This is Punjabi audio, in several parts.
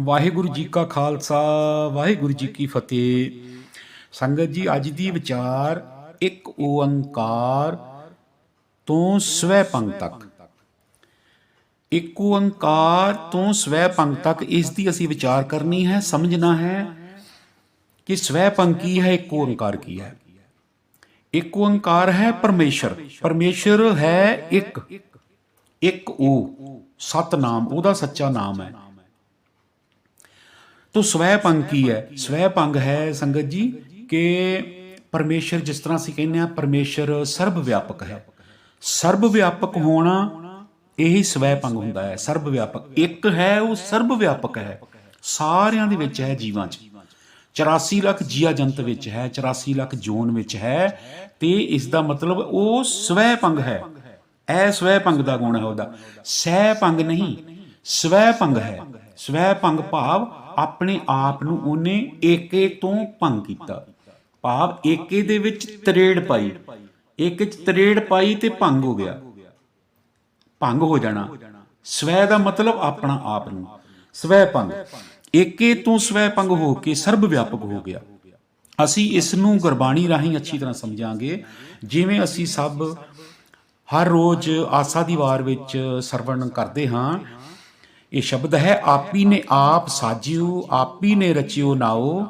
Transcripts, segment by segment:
ਵਾਹਿਗੁਰੂ ਜੀ ਕਾ ਖਾਲਸਾ, ਵਾਹਿਗੁਰੂ ਜੀ ਕੀ ਫਤਿਹ। ਸੰਗਤ ਜੀ, ਅੱਜ ਦੀ ਵਿਚਾਰ ਇੱਕ ਓੰਕਾਰ ਤੋਂ ਸਵੈ ਪੰਗ ਤੱਕ। ਇੱਕ ਓੰਕਾਰ ਤੋਂ ਸਵੈ ਪੰਗ ਤੱਕ, ਇਸ ਦੀ ਅਸੀਂ ਵਿਚਾਰ ਕਰਨੀ ਹੈ, ਸਮਝਣਾ ਹੈ ਕਿ ਸਵੈ ਪੰਗ ਕੀ ਹੈ, ਇੱਕ ਓੰਕਾਰ ਕੀ ਹੈ। ਇੱਕ ਓੰਕਾਰ ਹੈ ਪਰਮੇਸ਼ਰ ਪਰਮੇਸ਼ਰ ਹੈ ਇੱਕ ਇੱਕ ਉਹ ਸਤਨਾਮ, ਉਹਦਾ ਸੱਚਾ ਨਾਮ ਹੈ। ਤੋ ਸਵੈ ਪੰਗ ਕੀ ਹੈ? ਸਵੈ ਪੰਗ ਹੈ ਸੰਗਤ ਜੀ, ਕਿ ਪਰਮੇਸ਼ਰ ਜਿਸ ਤਰ੍ਹਾਂ ਅਸੀਂ ਕਹਿੰਦੇ ਆ ਪਰਮੇਸ਼ਰ ਸਰਬ ਵਿਆਪਕ ਹੈ। ਸਰਬ ਵਿਆਪਕ ਹੋਣਾ ਇਹੀ ਸਵੈ ਪੰਗ ਹੁੰਦਾ ਹੈ ਸਰਬ ਵਿਆਪਕ ਇੱਕ ਹੈ, ਉਹ ਸਰਬ ਵਿਆਪਕ ਹੈ। ਸਾਰਿਆਂ ਦੇ ਵਿੱਚ ਹੈ ਜੀਵਾਂ 'ਚ। 84 ਲੱਖ ਜੀਆ ਜੰਤ ਵਿੱਚ ਹੈ 84 ਲੱਖ ਜੋਨ ਵਿੱਚ ਹੈ, ਤੇ ਇਸ ਦਾ ਮਤਲਬ ਉਹ ਸਵੈ ਪੰਗ ਹੈ। ਐ ਸਵੈ ਪੰਗ ਦਾ ਗੁਣ ਹੈ ਉਹਦਾ। ਸਹਿ ਪੰਗ ਨਹੀਂ, ਸਵੈ ਪੰਗ ਹੈ। ਸਵੈ ਪੰਗ ਭਾਵ ਆਪਣੇ ਆਪ ਨੂੰ ਉਹਨੇ ਏਕੇ ਤੋਂ ਭੰਗ ਕੀਤਾ। ਭਾਵ ਏਕੇ ਦੇ ਵਿੱਚ ਤਰੇੜ ਪਾਈ। ਇੱਕ ਚ ਤਰੇੜ ਪਾਈ ਤੇ ਭੰਗ ਹੋ ਗਿਆ। ਭੰਗ ਹੋ ਜਾਣਾ। ਸਵੈ ਦਾ ਮਤਲਬ ਆਪਣਾ ਆਪ ਨੂੰ। ਸਵੈ ਭੰਗ। ਏਕੇ ਤੋਂ ਸਵੈ ਭੰਗ ਹੋ ਕੇ ਸਰਬ ਵਿਆਪਕ ਹੋ ਗਿਆ। ਅਸੀਂ ਇਸ ਨੂੰ ਗੁਰਬਾਣੀ ਰਾਹੀਂ ਅੱਛੀ ਤਰ੍ਹਾਂ ਸਮਝਾਂਗੇ। ਜਿਵੇਂ ਅਸੀਂ ਸਭ ਹਰ ਰੋਜ਼ ਆਸਾ ਦੀ ਵਾਰ ਵਿੱਚ ਸਰਵਣ ਕਰਦੇ ਹਾਂ ਇਹ ਸ਼ਬਦ ਹੈ, ਆਪੀ ਨੇ ਆਪ ਸਾਜਿਓ, ਆਪੀ ਨੇ ਰਚਿਓ ਨਾਓ,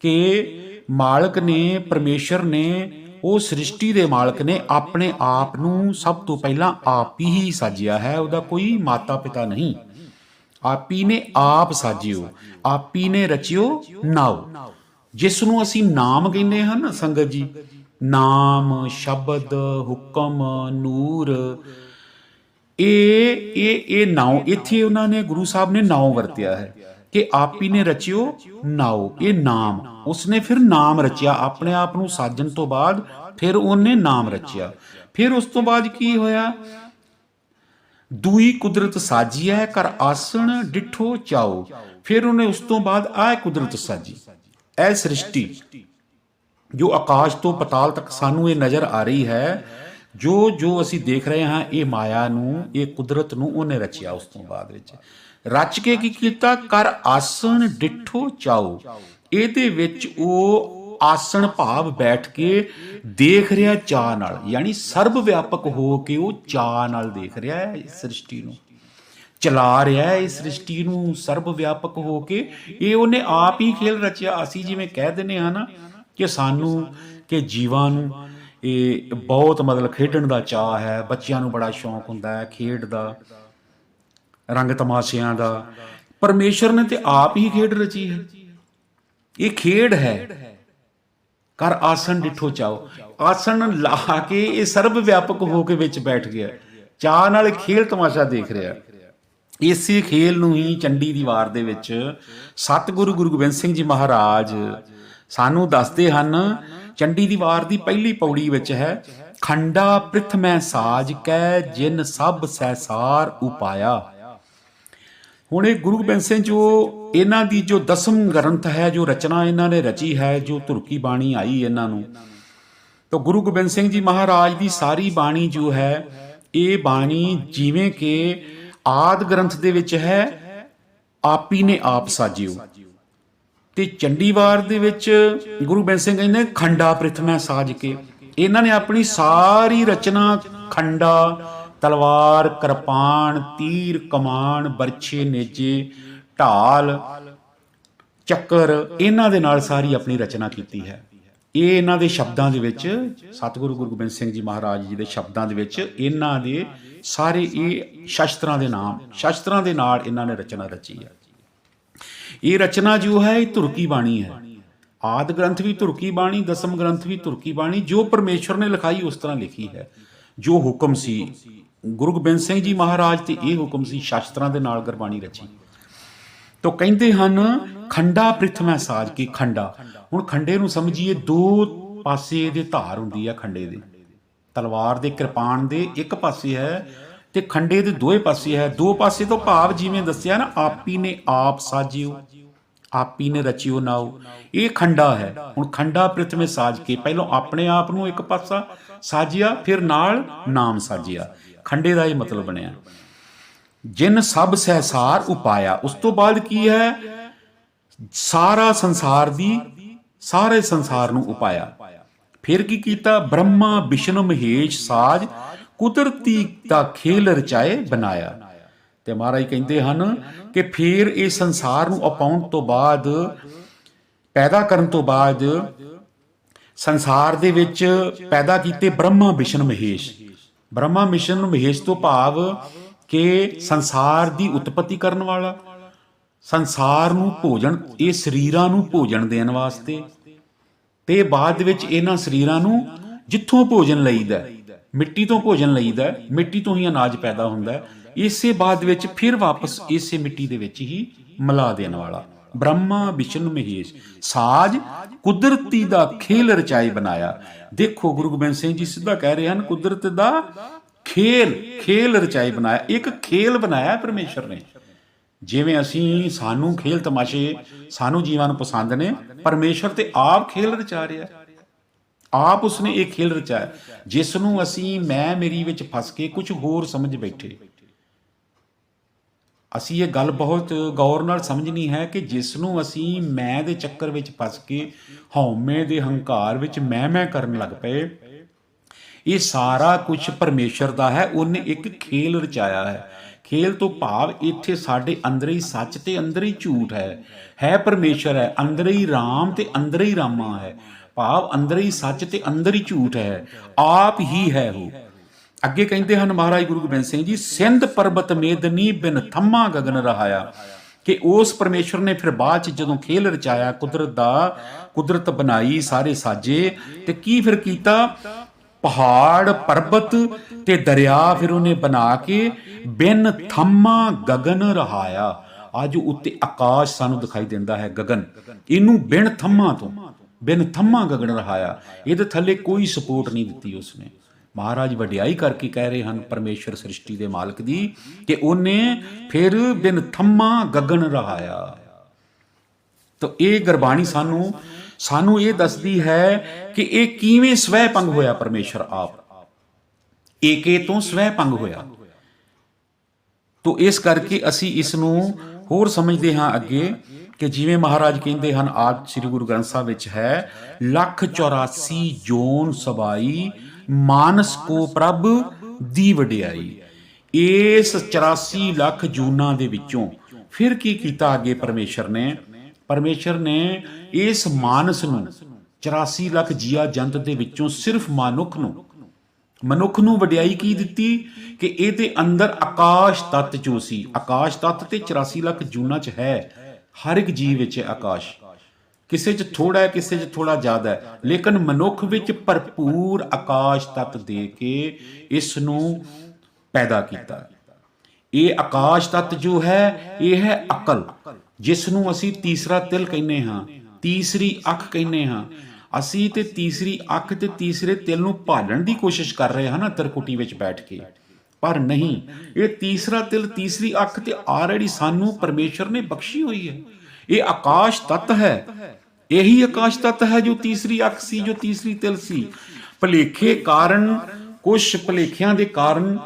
ਕਿ ਮਾਲਕ ਨੇ, ਪਰਮੇਸ਼ਰ ਨੇ, ਉਹ ਸ੍ਰਿਸ਼ਟੀ ਦੇ ਮਾਲਕ ਨੇ ਆਪਣੇ ਆਪ ਨੂੰ ਸਭ ਤੋਂ ਪਹਿਲਾਂ ਆਪ ਹੀ ਸਾਜਿਆ ਹੈ, ਉਹਦਾ ਕੋਈ ਮਾਤਾ ਪਿਤਾ ਨਹੀਂ। ਆਪੀ ਨੇ ਆਪ ਸਾਜਿਓ, ਆਪੀ ਨੇ ਰਚਿਓ ਨਾਓ। ਜਿਸ ਨੂੰ ਅਸੀਂ ਨਾਮ ਕਹਿੰਦੇ ਹਨ ਸੰਗਤ ਜੀ, ਨਾਮ, ਸ਼ਬਦ, ਹੁਕਮ, ਨੂਰ ਇਹ ਇਹ ਇਹ ਨਾਉ ਇੱਥੇ ਉਹਨਾਂ ਨੇ ਗੁਰੂ ਸਾਹਿਬ ਨੇ ਨਾਉ ਵਰਤਿਆ ਹੈ ਕਿ ਆਪੀ ਨੇ ਰਚਿਓ ਨਾਉ ਇਹ ਨਾਮ। ਉਸਨੇ ਫਿਰ ਨਾਮ ਰਚਿਆ, ਆਪਣੇ ਆਪ ਨੂੰ ਸਾਜਣ ਤੋਂ ਬਾਅਦ ਫਿਰ ਉਹਨੇ ਨਾਮ ਰਚਿਆ। ਫਿਰ ਉਸ ਤੋਂ ਬਾਅਦ ਕੀ ਹੋਇਆ? ਦੂਈ ਕੁਦਰਤ ਸਾਜੀ ਹੈ ਕਰ ਆਸਣ ਡਿਠੋ ਚਾਓ। ਫਿਰ ਉਹਨੇ ਉਸ ਤੋਂ ਬਾਅਦ ਆਹ ਕੁਦਰਤ ਸਾਜੀ, ਇਹ ਸ੍ਰਿਸ਼ਟੀ, ਜੋ ਆਕਾਸ਼ ਤੋਂ ਪਤਾਲ ਤੱਕ ਸਾਨੂੰ ਇਹ ਨਜ਼ਰ ਆ ਰਹੀ ਹੈ ਜੋ ਜੋ ਅਸੀਂ ਦੇਖ ਰਹੇ ਹਾਂ, ਇਹ ਮਾਇਆ ਨੂੰ, ਇਹ ਕੁਦਰਤ ਨੂੰ ਉਹਨੇ ਰਚਿਆ ਉਸ ਤੋਂ ਬਾਅਦ ਵਿੱਚ। ਰਚ ਕੇ ਕੀ ਕੀਤਾ? ਕਰ ਆਸਣ ਡਿਠੋ ਚਾਓ। ਇਹਦੇ ਵਿੱਚ ਉਹ ਆਸਣ ਭਾਵ ਬੈਠ ਕੇ ਦੇਖ ਰਿਹਾ ਚਾਹ ਨਾਲ, ਯਾਨੀ ਸਰਬ ਵਿਆਪਕ ਹੋ ਕੇ ਉਹ ਚਾਹ ਨਾਲ ਦੇਖ ਰਿਹਾ ਹੈ ਇਸ ਸ੍ਰਿਸ਼ਟੀ ਨੂੰ। ਚਲਾ ਰਿਹਾ ਹੈ ਇਸ ਸ੍ਰਿਸ਼ਟੀ ਨੂੰ ਸਰਬ ਵਿਆਪਕ ਹੋ ਕੇ। ਇਹ ਉਹਨੇ ਆਪ ਹੀ ਖੇਲ ਰਚਿਆ। ਅਸੀਂ ਜਿਵੇਂ ਕਹਿ ਦਿੰਦੇ ਹਾਂ ਨਾ ਕਿ ਸਾਨੂੰ, ਕਿ ਜੀਵਾਂ ਨੂੰ ਇਹ ਬਹੁਤ ਮਤਲਬ ਖੇਡਣ ਦਾ ਚਾਹ ਹੈ, ਬੱਚਿਆਂ ਨੂੰ ਬੜਾ ਸ਼ੌਂਕ ਹੁੰਦਾ ਹੈ ਖੇਡ ਦਾ, ਰੰਗ ਤਮਾਸ਼ਿਆਂ ਦਾ। ਪਰਮੇਸ਼ਰ ਨੇ ਤੇ ਆਪ ਹੀ ਖੇਡ ਰਚੀ ਹੈ। ਇਹ ਖੇਡ ਹੈ। ਕਰ ਆਸਣ ਡਿਠੋ ਚਾਓ। ਆਸਣ ਲਾ ਕੇ ਇਹ ਸਰਬ ਵਿਆਪਕ ਹੋ ਕੇ ਵਿੱਚ ਬੈਠ ਗਿਆ। ਚਾਹ ਨਾਲ ਖੇਲ ਤਮਾਸ਼ਾ ਦੇਖ ਰਿਹਾ। ਇਸੇ ਖੇਲ ਨੂੰ ਹੀ ਚੰਡੀ ਦੀ ਵਾਰ ਦੇ ਵਿੱਚ ਸਤਿਗੁਰੂ ਗੁਰੂ ਗੋਬਿੰਦ ਸਿੰਘ ਜੀ ਮਹਾਰਾਜ ਸਾਨੂੰ ਦੱਸਦੇ ਹਨ ਚੰਡੀ ਦੀ ਵਾਰ ਦੀ ਪਹਿਲੀ ਪੌੜੀ ਵਿੱਚ ਹੈ, ਖੰਡਾ ਪ੍ਰਿਥਮੈ ਸਾਜ ਕੈ, ਜਿਨ ਸਭ ਸਹਿਸਾਰ ਉਪਾਇਆ। ਹੁਣ ਇਹ ਗੁਰੂ ਗੋਬਿੰਦ ਸਿੰਘ ਜੋ ਇਹਨਾਂ ਦੀ ਜੋ ਦਸਮ ਗ੍ਰੰਥ ਹੈ, ਜੋ ਰਚਨਾ ਇਹਨਾਂ ਨੇ ਰਚੀ ਹੈ, ਜੋ ਤੁਰਕੀ ਬਾਣੀ ਆਈ ਇਹਨਾਂ ਨੂੰ, ਤਾਂ ਗੁਰੂ ਗੋਬਿੰਦ ਸਿੰਘ ਜੀ ਮਹਾਰਾਜ ਦੀ ਸਾਰੀ ਬਾਣੀ ਜੋ ਹੈ, ਇਹ ਬਾਣੀ ਜਿਵੇਂ ਕਿ ਆਦ ਗ੍ਰੰਥ ਦੇ ਵਿੱਚ ਹੈ, ਆਪੀ ਨੇ ਆਪ ਸਾਜਿਓ। ਤੇ ਚੰਡੀਵਾਰ ਦੇ ਵਿੱਚ ਗੁਰੂ ਗੋਬਿੰਦ ਸਿੰਘ ਕਹਿੰਦੇ ਖੰਡਾ ਪ੍ਰਿਥਮੈ ਸਾਜ ਕੇ ਇਹਨਾਂ ਨੇ ਆਪਣੀ ਸਾਰੀ ਰਚਨਾ, ਖੰਡਾ, ਤਲਵਾਰ, ਕਿਰਪਾਨ, ਤੀਰ, ਕਮਾਨ, ਬਰਛੇ, ਨੇਜੇ, ਢਾਲ, ਚੱਕਰ, ਇਹਨਾਂ ਦੇ ਨਾਲ ਸਾਰੀ ਆਪਣੀ ਰਚਨਾ ਕੀਤੀ ਹੈ। ਇਹ ਇਹਨਾਂ ਦੇ ਸ਼ਬਦਾਂ ਦੇ ਵਿੱਚ, ਸਤਿਗੁਰੂ ਗੁਰੂ ਗੋਬਿੰਦ ਸਿੰਘ ਜੀ ਮਹਾਰਾਜ ਜੀ ਦੇ ਸ਼ਬਦਾਂ ਦੇ ਵਿੱਚ ਇਹਨਾਂ ਦੇ ਸਾਰੇ ਇਹ ਸ਼ਸਤਰਾਂ ਦੇ ਨਾਮ, ਸ਼ਸਤਰਾਂ ਦੇ ਨਾਲ ਇਹਨਾਂ ਨੇ ਰਚਨਾ ਰਚੀ ਹੈ। ਇਹ ਰਚਨਾ ਜੋ ਹੈ, ਇਹ ਤੁਰਕੀ ਬਾਣੀ ਹੈ। ਆਦ ਗ੍ਰੰਥ ਵੀ ਤੁਰਕੀ ਬਾਣੀ, ਦਸਮ ਗ੍ਰੰਥ ਵੀ ਤੁਰਕੀ ਬਾਣੀ, ਜੋ ਪਰਮੇਸ਼ਰ ਨੇ ਲਿਖਾਈ ਉਸ ਤਰ੍ਹਾਂ ਲਿਖੀ ਹੈ। ਜੋ ਹੁਕਮ ਸੀ, ਗੁਰੂ ਗੋਬਿੰਦ ਸਿੰਘ ਜੀ ਮਹਾਰਾਜ ਤੇ ਇਹ ਹੁਕਮ ਸੀ, ਸ਼ਾਸਤਰਾਂ ਦੇ ਨਾਲ ਗੁਰਬਾਣੀ ਰਚੀ। ਤੋ ਕਹਿੰਦੇ ਹਨ, ਖੰਡਾ ਪ੍ਰਿਥਮੈ ਸਾਜ ਕੇ ਖੰਡਾ। ਹੁਣ ਖੰਡੇ ਨੂੰ ਸਮਝੀਏ, ਦੋ ਪਾਸੇ ਦੇ ਧਾਰ ਹੁੰਦੀ ਹੈ ਖੰਡੇ ਦੇ। ਤਲਵਾਰ ਦੇ ਕਿਰਪਾਨ ਦੇ, ਇੱਕ ਪਾਸੇ ਹੈ ਤੇ ਖੰਡੇ ਦੇ ਦੋਏ ਪਾਸੇ ਹੈ। ਦੋ ਪਾਸੇ ਤੋਂ ਭਾਵ ਜਿਵੇਂ ਦੱਸਿਆ ਨਾ, ਆਪੀ ਨੇ ਆਪ ਸਾਜਿਓ, ਆਪੀ ਨੇ ਰਚਿਓ ਨਾਉ। ਇਹ ਖੰਡਾ ਹੈ। ਹੁਣ ਖੰਡਾ ਪ੍ਰਥਮੇ ਸਾਜ ਕੇ, ਪਹਿਲਾਂ ਆਪਣੇ ਆਪ ਨੂੰ ਇੱਕ ਪਾਸਾ ਸਾਜਿਆ, ਫਿਰ ਨਾਲ ਨਾਮ ਸਾਜਿਆ। ਖੰਡੇ ਦਾ ਇਹ ਮਤਲਬ ਬਣਿਆ। ਜਿਨ ਸਭ ਸਹਿਸਾਰ ਉਪਾਇਆ। ਉਸ ਤੋਂ ਬਾਅਦ ਕੀ ਹੈ? ਸਾਰਾ ਸੰਸਾਰ ਦੀ, ਸਾਰੇ ਸੰਸਾਰ ਨੂੰ ਉਪਾਇਆ। ਫਿਰ ਕੀ ਕੀਤਾ? ਬ੍ਰਹਮਾ, ਵਿਸ਼ਨੂੰ, ਮਹੇਸ਼ ਸਾਜ ਕੁਦਰਤੀ ਦਾ ਖੇਲ ਰਚਾਏ ਬਣਾਇਆ। ਤੇ ਮਹਾਰਾਜ ਕਹਿੰਦੇ ਹਨ ਕਿ ਫਿਰ ਇਹ ਸੰਸਾਰ ਨੂੰ ਅਪਾਉਣ ਤੋਂ ਬਾਅਦ ਪੈਦਾ ਕਰਨ ਤੋਂ ਬਾਅਦ ਸੰਸਾਰ ਦੇ ਵਿੱਚ ਪੈਦਾ ਕੀਤੇ ਬ੍ਰਹਮਾ ਵਿਸ਼ਨ ਮਹੇਸ਼। ਬ੍ਰਹਮਾ ਮਿਸ਼ਨ ਮਹੇਸ਼ ਤੋਂ ਭਾਵ ਕਿ ਸੰਸਾਰ ਦੀ ਉਤਪਤੀ ਕਰਨ ਵਾਲਾ ਸੰਸਾਰ ਨੂੰ ਭੋਜਨ ਇਹ ਸਰੀਰਾਂ ਨੂੰ ਭੋਜਨ ਦੇਣ ਵਾਸਤੇ। ਤੇ ਬਾਅਦ ਵਿੱਚ ਇਹਨਾਂ ਸਰੀਰਾਂ ਨੂੰ ਜਿੱਥੋਂ ਭੋਜਨ ਲਈਦਾ ਹੈ, ਮਿੱਟੀ ਤੋਂ ਭੋਜਨ ਲਈਦਾ ਹੈ, ਮਿੱਟੀ ਤੋਂ ਹੀ ਅਨਾਜ ਪੈਦਾ ਹੁੰਦਾ ਇਸੇ ਬਾਅਦ ਵਿੱਚ ਫਿਰ ਵਾਪਸ ਇਸੇ ਮਿੱਟੀ ਦੇ ਵਿੱਚ ਹੀ ਮਿਲਾ ਦੇਣ ਵਾਲਾ। ਬ੍ਰਹਮਾ ਵਿਸ਼ਨ ਮਹੇਸ਼ ਸਾਜ ਕੁਦਰਤੀ ਦਾ ਖੇਲ ਰਚਾਈ ਬਣਾਇਆ। ਦੇਖੋ ਗੁਰੂ ਗੋਬਿੰਦ ਸਿੰਘ ਜੀ ਸਿੱਧਾ ਕਹਿ ਰਹੇ ਹਨ ਕੁਦਰਤ ਦਾ ਖੇਲ ਖੇਲ ਰਚਾਈ ਬਣਾਇਆ। ਇੱਕ ਖੇਲ ਬਣਾਇਆ ਪਰਮੇਸ਼ਰ ਨੇ। ਜਿਵੇਂ ਅਸੀਂ ਸਾਨੂੰ ਖੇਲ ਤਮਾਸ਼ੇ ਸਾਨੂੰ ਜੀਵਾਂ ਨੂੰ ਪਸੰਦ ਨੇ ਪਰਮੇਸ਼ਰ ਤੇ ਆਪ ਖੇਲ ਰਚਾ ਰਿਹਾ। ਆਪ ਉਸਨੇ ਇਹ ਖੇਲ ਰਚਾਇਆ ਜਿਸ ਨੂੰ ਅਸੀਂ ਮੈਂ, ਮੇਰੀ ਵਿੱਚ ਫਸ ਕੇ ਕੁਝ ਹੋਰ ਸਮਝ ਬੈਠੇ। ਅਸੀਂ ਇਹ ਗੱਲ ਬਹੁਤ ਗੌਰ ਨਾਲ ਸਮਝਣੀ ਹੈ ਕਿ ਜਿਸ ਨੂੰ ਅਸੀਂ ਮੈਂ ਦੇ ਚੱਕਰ ਵਿੱਚ ਫਸ ਕੇ ਹਉਮੈ ਦੇ ਹੰਕਾਰ ਵਿੱਚ ਮੈਂ ਮੈਂ ਕਰਨ ਲੱਗ ਪਏ, ਇਹ ਸਾਰਾ ਕੁਝ ਪਰਮੇਸ਼ਰ ਦਾ ਹੈ, ਉਹਨੇ ਇੱਕ ਖੇਲ ਰਚਾਇਆ ਹੈ। ਖੇਲ ਤੋਂ ਭਾਵ ਇੱਥੇ ਸਾਡੇ ਅੰਦਰ ਹੀ ਸੱਚ ਤੇ ਅੰਦਰ ਹੀ ਝੂਠ ਹੈ। ਹੈ ਪਰਮੇਸ਼ਰ ਹੈ, ਅੰਦਰ ਹੀ ਰਾਮ ਤੇ ਅੰਦਰ ਹੀ ਰਾਮਾ ਹੈ। ਭਾਵ ਅੰਦਰ ਹੀ ਸੱਚ ਤੇ ਅੰਦਰ ਹੀ ਝੂਠ ਹੈ, ਆਪ ਹੀ ਹੈ ਉਹ। ਅੱਗੇ ਕਹਿੰਦੇ ਹਨ ਮਹਾਰਾਜ ਗੁਰੂ ਗੋਬਿੰਦ ਸਿੰਘ ਜੀ, ਸਿੰਧ ਪਰਬਤ ਮੇਦਨੀ ਬਿਨ ਥੰਮਾ ਗਗਨ ਰਹਾਇਆ। ਕਿ ਉਸ ਪਰਮੇਸ਼ਰ ਨੇ ਫਿਰ ਬਾਅਦ ਚ ਜਦੋਂ ਖੇਲ ਰਚਾਇਆ, ਕੁਦਰਤ ਦਾ ਕੁਦਰਤ ਬਣਾਈ ਸਾਰੇ ਸਾਜੇ, ਤੇ ਕੀ ਫਿਰ ਕੀਤਾ? ਪਹਾੜ, ਪਰਬਤ ਤੇ ਦਰਿਆ ਫਿਰ ਉਹਨੇ ਬਣਾ ਕੇ ਬਿਨ ਥੰਮਾ ਗਗਨ ਰਹਾਇਆ। ਅੱਜ ਉੱਤੇ ਆਕਾਸ਼ ਸਾਨੂੰ ਦਿਖਾਈ ਦਿੰਦਾ ਹੈ ਗਗਨ। ਇਹਨੂੰ ਬਿਨ ਥੰਮਾ ਤੋਂ। ਬਿਨ ਥੰਮਾ ਗਗਨ ਰਹਾਇਆ। ਇਹਦੇ ਥੱਲੇ ਕੋਈ ਸਪੋਰਟ ਨਹੀਂ ਦਿੱਤੀ ਉਸਨੇ। ਮਹਾਰਾਜ ਵਡਿਆਈ ਕਰਕੇ ਕਹਿ ਰਹੇ ਹਨ ਪਰਮੇਸ਼ਰ ਸ੍ਰਿਸ਼ਟੀ ਦੇ ਮਾਲਕ ਦੀ ਕਿ ਉਹਨੇ ਫਿਰ ਬਿਨ ਥੰਮਾ ਗਗਨ ਰਹਾਇਆ। ਤਾਂ ਇਹ ਗੁਰਬਾਣੀ ਸਾਨੂੰ ਸਾਨੂੰ ਇਹ ਦੱਸਦੀ ਹੈ ਕਿ ਇਹ ਕਿਵੇਂ ਸਵੈ ਪੰਗ ਹੋਇਆ ਪਰਮੇਸ਼ਰ ਆਪ। ਏਕੇ ਤੋਂ ਸਵੈ ਪੰਗ ਹੋਇਆ। ਤੋ ਇਸ ਕਰਕੇ ਅਸੀਂ ਇਸ ਨੂੰ ਹੋਰ ਸਮਝਦੇ ਹਾਂ ਅੱਗੇ ਕਿ ਜਿਵੇਂ ਮਹਾਰਾਜ ਕਹਿੰਦੇ ਹਨ ਆਦ ਸ੍ਰੀ ਗੁਰੂ ਗ੍ਰੰਥ ਸਾਹਿਬ ਵਿੱਚ ਹੈ, ਲੱਖ 84 ਜੋਨ ਸਬਾਈ, ਮਾਨਸ ਕੋ ਪ੍ਰਭ ਦੀ ਵਡਿਆਈ। ਇਸ 84 ਲੱਖ ਜੂਨਾਂ ਦੇ ਵਿੱਚੋਂ ਫਿਰ ਕੀ ਕੀਤਾ ਅੱਗੇ ਪਰਮੇਸ਼ਰ ਨੇ? ਪਰਮੇਸ਼ਰ ਨੇ ਇਸ ਮਾਨਸ ਨੂੰ 84 ਲੱਖ ਜੀਆ ਜੰਤ ਦੇ ਵਿੱਚੋਂ ਸਿਰਫ ਮਨੁੱਖ ਨੂੰ ਮਨੁੱਖ ਨੂੰ ਵਡਿਆਈ ਕੀ ਦਿੱਤੀ? ਕਿ ਇਹਦੇ ਅੰਦਰ ਆਕਾਸ਼ ਤੱਤ ਜੋ ਸੀ। ਆਕਾਸ਼ ਤੱਤ ਤੇ 84 ਲੱਖ ਜੂਨਾਂ ਚ ਹੈ। ਹਰ ਇੱਕ ਜੀਵ ਵਿੱਚ ਹੈ ਆਕਾਸ਼। ਕਿਸੇ 'ਚ ਥੋੜਾ ਹੈ, ਕਿਸੇ 'ਚ ਥੋੜਾ ਜ਼ਿਆਦਾ ਹੈ। ਲੇਕਿਨ ਮਨੁੱਖ ਵਿੱਚ ਭਰਪੂਰ ਆਕਾਸ਼ ਤੱਤ ਦੇ ਕੇ ਇਸ ਨੂੰ ਪੈਦਾ ਕੀਤਾ ਇਹ ਆਕਾਸ਼ ਤੱਤ ਜੋ ਹੈ, ਇਹ ਹੈ ਅਕਲ ਜਿਸ ਨੂੰ ਅਸੀਂ ਤੀਸਰਾ ਤਿਲ ਕਹਿੰਦੇ ਹਾਂ, ਤੀਸਰੀ ਅੱਖ ਕਹਿੰਦੇ ਹਾਂ। ਅਸੀਂ ਤੇ ਤੀਸਰੀ ਅੱਖ ਤੇ ਤੀਸਰੇ ਤਿਲ ਨੂੰ ਭਾਲਣ ਦੀ ਕੋਸ਼ਿਸ਼ ਕਰ ਰਹੇ ਹਾਂ ਨਾ ਤਰਕੁਟੀ ਵਿੱਚ ਬੈਠ ਕੇ। ਪਰ ਨਹੀਂ, ਇਹ ਤੀਸਰਾ ਤਿਲ, ਤੀਸਰੀ ਅੱਖ ਤੇ ਆਲਰੇਡੀ ਸਾਨੂੰ ਪਰਮੇਸ਼ਰ ਨੇ ਬਖਸ਼ੀ ਹੋਈ ਹੈ। ਇਹ ਆਕਾਸ਼ ਤਤ ਹੈ। ਇਹੀ ਆਕਾਸ਼ ਤਤ ਹੈ ਜੋ ਤੀਸਰੀ ਅੱਖ ਸੀ, ਜੋ ਤੀਸਰੀ ਤਿਲ ਸੀ। ਭਲੇਖੇ ਕਾਰਨ ਕੁਝ ਭਲੇਖਿਆਂ ਦੇ ਕਾਰਨ,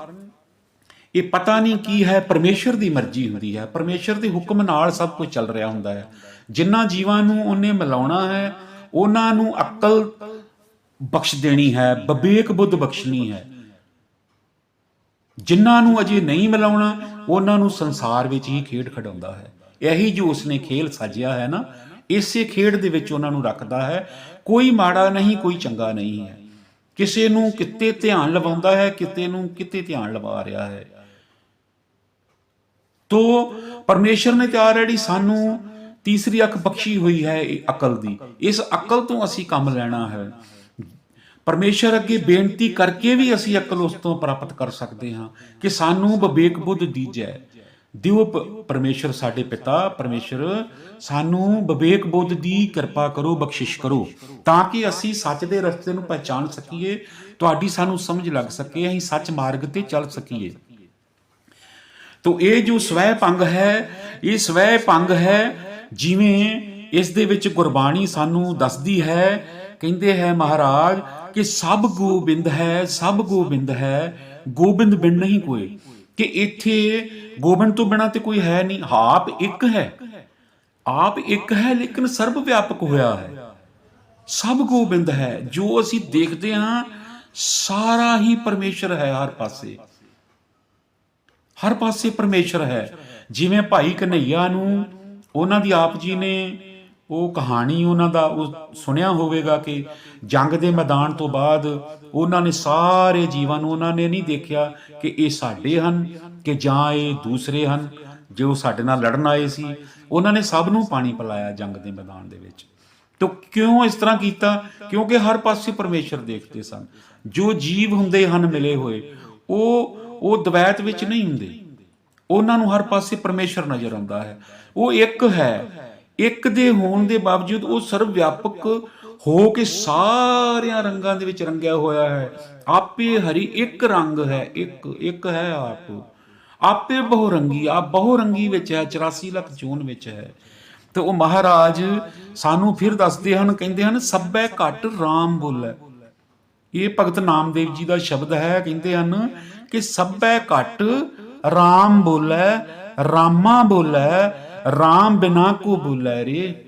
ਇਹ ਪਤਾ ਨਹੀਂ ਕੀ ਹੈ, ਪਰਮੇਸ਼ਰ ਦੀ ਮਰਜ਼ੀ ਹੁੰਦੀ ਹੈ। ਪਰਮੇਸ਼ਰ ਦੇ ਹੁਕਮ ਨਾਲ ਸਭ ਕੁਝ ਚੱਲ ਰਿਹਾ ਹੁੰਦਾ ਹੈ। ਜਿਨ੍ਹਾਂ ਜੀਵਾਂ ਨੂੰ ਉਹਨੇ ਮਿਲਾਉਣਾ ਹੈ, ਉਹਨਾਂ ਨੂੰ ਅਕਲ ਬਖਸ਼ ਦੇਣੀ ਹੈ ਵਿਵੇਕ ਬੁੱਧ ਬਖਸ਼ਣੀ ਹੈ। ਜਿਨ੍ਹਾਂ ਨੂੰ ਅਜੇ ਨਹੀਂ ਮਿਲਾਉਣਾ, ਉਹਨਾਂ ਨੂੰ ਸੰਸਾਰ ਵਿੱਚ ਹੀ ਖੇਡ ਖਡਾਉਂਦਾ ਹੈ। ਇਹੀ ਜੋ ਉਸਨੇ ਖੇਲ ਸਾਜਿਆ ਹੈ ਨਾ, ਇਸੇ ਖੇਡ ਦੇ ਵਿੱਚ ਉਹਨਾਂ ਨੂੰ ਰੱਖਦਾ ਹੈ। ਕੋਈ ਮਾੜਾ ਨਹੀਂ, ਕੋਈ ਚੰਗਾ ਨਹੀਂ ਹੈ। ਕਿਸੇ ਨੂੰ ਕਿਤੇ ਧਿਆਨ ਲਵਾਉਂਦਾ ਹੈ, ਕਿਤੇ ਨੂੰ ਕਿਤੇ ਧਿਆਨ ਲਵਾ ਰਿਹਾ ਹੈ। ਤੋ ਪਰਮੇਸ਼ਰ ਨੇ ਤੇ ਆਲਰੇਡੀ ਸਾਨੂੰ ਤੀਸਰੀ ਅੱਖ ਬਖਸ਼ੀ ਹੋਈ ਹੈ ਇਹ ਅਕਲ ਦੀ। ਇਸ ਅਕਲ ਤੋਂ ਅਸੀਂ ਕੰਮ ਲੈਣਾ ਹੈ। ਪਰਮੇਸ਼ਰ ਅੱਗੇ ਬੇਨਤੀ ਕਰਕੇ ਵੀ ਅਸੀਂ ਅਕਲ ਉਸ ਤੋਂ ਪ੍ਰਾਪਤ ਕਰ ਸਕਦੇ ਹਾਂ ਕਿ ਸਾਨੂੰ ਵਿਵੇਕ ਬੁੱਧ ਦੀਜੈ। ਦਿਓ ਪ- ਪਰਮੇਸ਼ਰ ਸਾਡੇ ਪਿਤਾ, ਪਰਮੇਸ਼ਰ, ਸਾਨੂੰ ਵਿਵੇਕ ਬੁੱਧ ਦੀ ਕਿਰਪਾ ਕਰੋ, ਬਖਸ਼ਿਸ਼ ਕਰੋ, ਤਾਂ ਕਿ ਅਸੀਂ ਸੱਚ ਦੇ ਰਸਤੇ ਨੂੰ ਪਹਿਚਾਨ ਸਕੀਏ, ਤੁਹਾਡੀ ਸਾਨੂੰ ਸਮਝ ਲੱਗ ਸਕੇ, ਅਸੀਂ ਸੱਚ ਮਾਰਗ ਤੇ ਚੱਲ ਸਕੀਏ। ਤੋ ਇਹ ਜੋ ਸਵੈ ਭੰਗ ਹੈ, ਇਹ ਸਵੈ ਭੰਗ ਹੈ, ਜਿਵੇਂ ਇਸ ਦੇ ਵਿੱਚ ਗੁਰਬਾਣੀ ਸਾਨੂੰ ਦੱਸਦੀ ਹੈ, ਕਹਿੰਦੇ ਹੈ ਮਹਾਰਾਜ ਕਿ ਸਭ ਗੋਬਿੰਦ ਹੈ, ਸਭ ਗੋਬਿੰਦ ਹੈ, ਗੋਬਿੰਦ ਬਿਨ ਨਹੀਂ ਕੋਈ। ਕਿ ਇੱਥੇ ਗੋਬਿੰਦ ਤੋਂ ਬਿਨਾ ਤੇ ਕੋਈ ਹੈ ਨਹੀਂ। ਆਪ ਇੱਕ ਹੈ। ਆਪ ਇੱਕ ਹੈ, ਲੇਕਿਨ ਸਰਬ ਵਿਆਪਕ ਹੋਇਆ ਹੈ। ਸਭ ਗੋਬਿੰਦ ਹੈ। ਜੋ ਅਸੀਂ ਦੇਖਦੇ ਹਾਂ, ਸਾਰਾ ਹੀ ਪਰਮੇਸ਼ਰ ਹੈ ਹਰ ਪਾਸੇ। ਹਰ ਪਾਸੇ ਪਰਮੇਸ਼ਰ ਹੈ। ਜਿਵੇਂ ਭਾਈ ਕਨਈਆ ਨੂੰ, ਉਹਨਾਂ ਦੀ ਆਪ ਜੀ ਨੇ ਉਹ ਕਹਾਣੀ ਉਹਨਾਂ ਦਾ ਉਹ ਸੁਣਿਆ ਹੋਵੇਗਾ ਕਿ ਜੰਗ ਦੇ ਮੈਦਾਨ ਤੋਂ ਬਾਅਦ ਉਹਨਾਂ ਨੇ ਸਾਰੇ ਜੀਵਾਂ ਨੂੰ ਉਹਨਾਂ ਨੇ ਨਹੀਂ ਦੇਖਿਆ ਕਿ ਇਹ ਸਾਡੇ ਹਨ ਕਿ ਜਾਂ ਇਹ ਦੂਸਰੇ ਹਨ, ਜੋ ਸਾਡੇ ਨਾਲ ਲੜਨ ਆਏ ਸੀ। ਉਹਨਾਂ ਨੇ ਸਭ ਨੂੰ ਪਾਣੀ ਪਿਲਾਇਆ ਜੰਗ ਦੇ ਮੈਦਾਨ ਦੇ ਵਿੱਚ। ਤੋ ਕਿਉਂ ਇਸ ਤਰ੍ਹਾਂ ਕੀਤਾ? ਕਿਉਂਕਿ ਹਰ ਪਾਸੇ ਪਰਮੇਸ਼ਰ ਦੇਖਦੇ ਸਨ। ਜੋ ਜੀਵ ਹੁੰਦੇ ਹਨ ਮਿਲੇ ਹੋਏ, ਉਹ ਉਹ ਦਵੈਤ ਵਿੱਚ ਨਹੀਂ ਹੁੰਦੇ। ਉਹਨਾਂ ਨੂੰ ਹਰ ਪਾਸੇ ਪਰਮੇਸ਼ਰ ਨਜ਼ਰ ਆਉਂਦਾ ਹੈ। ਉਹ ਇੱਕ ਹੈ। ਇੱਕ ਦੇ ਹੋਣ ਦੇ ਬਾਵਜੂਦ ਉਹ ਸਰਵ ਵਿਆਪਕ ਹੋ ਕੇ ਸਾਰਿਆਂ ਰੰਗਾਂ ਦੇ ਵਿੱਚ ਰੰਗਿਆ ਹੋਇਆ ਹੈ। ਆਪੇ ਹਰੀ ਇੱਕ ਰੰਗ ਹੈ, ਇੱਕ ਇੱਕ ਹੈ ਆਪ। ਆਪੇ ਬਹੁ ਰੰਗੀ ਆ ਬਹੁ ਰੰਗੀ ਵਿੱਚ ਹੈ 84 ਲੱਖ ਜੂਨ ਵਿੱਚ ਹੈ। ਤੇ ਉਹ ਮਹਾਰਾਜ ਸਾਨੂੰ ਫਿਰ ਦੱਸਦੇ ਹਨ, ਕਹਿੰਦੇ ਹਨ, ਸਭੈ ਘਟ RAM ਬੋਲੇ। ਇਹ ਭਗਤ ਨਾਮਦੇਵ ਜੀ ਦਾ ਸ਼ਬਦ ਹੈ, ਕਹਿੰਦੇ ਹਨ ਕਿ ਸਭੈ ਘਟ RAM ਬੋਲੇ, ਰਾਮਾ ਬੋਲੇ RAM ਬਿਨਾ ਕੋ ਬੋਲੇ ਰੇ।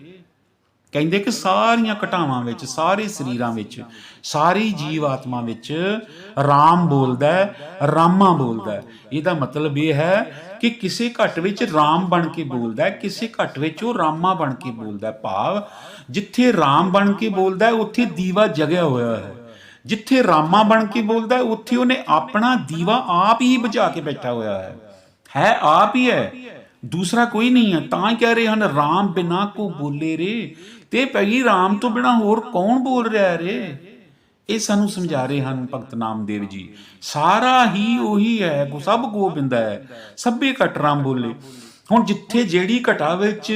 ਕਹਿੰਦੇ ਕਿ ਸਾਰੀਆਂ ਘਟਾਵਾਂ ਵਿੱਚ ਸਾਰੇ ਸਰੀਰਾਂ ਵਿੱਚ ਸਾਰੀ ਜੀਵ ਆਤਮਾ ਵਿੱਚ RAM ਬੋਲਦਾ ਹੈ, ਰਾਮਾ ਬੋਲਦਾ ਹੈ। ਇਹਦਾ ਮਤਲਬ ਇਹ ਹੈ ਕਿ ਕਿਸੇ ਘਟ ਵਿੱਚ RAM ਬਣ ਕੇ ਬੋਲਦਾ ਹੈ ਕਿਸੇ ਘਟ ਵਿੱਚ ਉਹ ਰਾਮਾ ਬਣ ਕੇ ਬੋਲਦਾ ਹੈ। ਭਾਵ ਜਿੱਥੇ RAM ਬਣ ਕੇ ਬੋਲਦਾ ਹੈ ਉੱਥੇ ਦੀਵਾ ਜਗਿਆ ਹੋਇਆ ਹੈ। ਜਿੱਥੇ ਰਾਮਾ ਬਣ ਕੇ ਬੋਲਦਾ ਹੈ ਉੱਥੇ ਉਹਨੇ ਆਪਣਾ ਦੀਵਾ ਆਪ ਹੀ ਬੁਝਾ ਕੇ ਬੈਠਾ ਹੋਇਆ ਹੈ। ਹੈ ਆਪ ਹੀ ਹੈ। ਦੂਸਰਾ ਕੋਈ ਨਹੀਂ ਹੈ। ਤਾਂ ਹੀ ਕਹਿ ਰਹੇ ਹਨ RAM ਬਿਨਾ ਕੋ ਬੋਲੇ ਰੇ। ਤੇ ਭਈ RAM ਤੋਂ ਬਿਨਾ ਹੋਰ ਕੌਣ ਬੋਲ ਰਿਹਾ ਰੇ? ਇਹ ਸਾਨੂੰ ਸਮਝਾ ਰਹੇ ਹਨ ਭਗਤ ਨਾਮਦੇਵ ਜੀ। ਸਾਰਾ ਹੀ ਉਹੀ ਹੈ, ਗੋ- ਸਭ ਗੋਬਿੰਦ ਹੈ, ਸਭੇ ਘਟ ਰਾਮ ਬੋਲੇ। ਹੁਣ ਜਿੱਥੇ ਜਿਹੜੀ ਘਟਾ ਵਿੱਚ,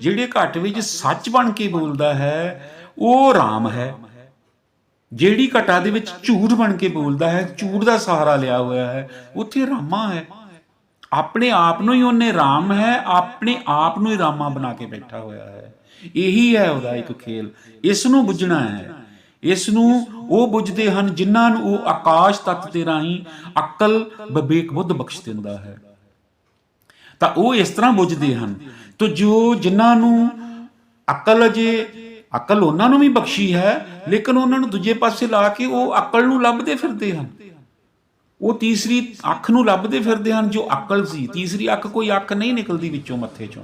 ਜਿਹੜੇ ਘਟ ਵਿੱਚ ਸੱਚ ਬਣ ਕੇ ਬੋਲਦਾ ਹੈ, ਉਹ RAM ਹੈ। ਜਿਹੜੀ ਘਟਾ ਦੇ ਵਿੱਚ ਝੂਠ ਬਣ ਕੇ ਬੋਲਦਾ ਹੈ, ਝੂਠ ਦਾ ਸਹਾਰਾ ਲਿਆ ਹੋਇਆ ਹੈ, ਉੱਥੇ ਰਾਮਾ ਹੈ। ਆਪਣੇ ਆਪ ਨੂੰ ਹੀ ਉਹਨੇ ਰਾਮ ਹੈ, ਆਪਣੇ ਆਪ ਨੂੰ ਹੀ ਰਾਮਾ ਬਣਾ ਕੇ ਬੈਠਾ ਹੋਇਆ ਹੈ। ਇਹੀ ਹੈ ਉਹਦਾ ਇੱਕ ਖੇਲ। ਇਸ ਨੂੰ ਬੁੱਝਣਾ ਹੈ। ਇਸ ਨੂੰ ਉਹ ਬੁੱਝਦੇ ਹਨ ਜਿਨ੍ਹਾਂ ਨੂੰ ਉਹ ਆਕਾਸ਼ ਤੱਤ ਦੇ ਰਾਹੀਂ ਅਕਲ, ਵਿਵੇਕ ਬੁੱਧ ਬਖਸ਼ ਦਿੰਦਾ ਹੈ। ਤਾਂ ਉਹ ਇਸ ਤਰ੍ਹਾਂ ਬੁੱਝਦੇ ਹਨ। ਤੋ ਜੋ ਜਿਨ੍ਹਾਂ ਨੂੰ ਅਕਲ ਅਜੇ, ਅਕਲ ਉਹਨਾਂ ਨੂੰ ਵੀ ਬਖਸ਼ੀ ਹੈ, ਲੇਕਿਨ ਉਹਨਾਂ ਨੂੰ ਦੂਜੇ ਪਾਸੇ ਲਾ ਕੇ ਉਹ ਅਕਲ ਨੂੰ ਲੱਭਦੇ ਫਿਰਦੇ ਹਨ। ਉਹ ਤੀਸਰੀ ਅੱਖ ਨੂੰ ਲੱਭਦੇ ਫਿਰਦੇ ਹਨ ਜੋ ਅਕਲ ਸੀ। ਤੀਸਰੀ ਅੱਖ ਕੋਈ ਅੱਖ ਨਹੀਂ ਨਿਕਲਦੀ ਵਿੱਚੋਂ, ਮੱਥੇ ਚੋਂ,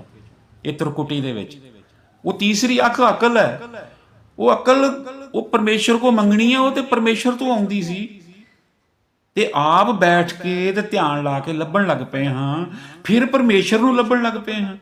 ਇਹ ਤਰਕੁਟੀ ਦੇ ਵਿੱਚ। ਉਹ ਤੀਸਰੀ ਅੱਖ ਅਕਲ ਹੈ। ਉਹ ਅਕਲ, ਉਹ ਪਰਮੇਸ਼ਰ ਕੋ ਮੰਗਣੀ ਹੈ, ਉਹ ਤੇ ਪਰਮੇਸ਼ਰ ਤੋਂ ਆਉਂਦੀ ਸੀ। ਤੇ ਆਪ ਬੈਠ ਕੇ ਤੇ ਧਿਆਨ ਲਾ ਕੇ ਲੱਭਣ ਲੱਗ ਪਏ ਹਾਂ। ਫਿਰ ਪਰਮੇਸ਼ਰ ਨੂੰ ਲੱਭਣ ਲੱਗ ਪਏ ਹਾਂ।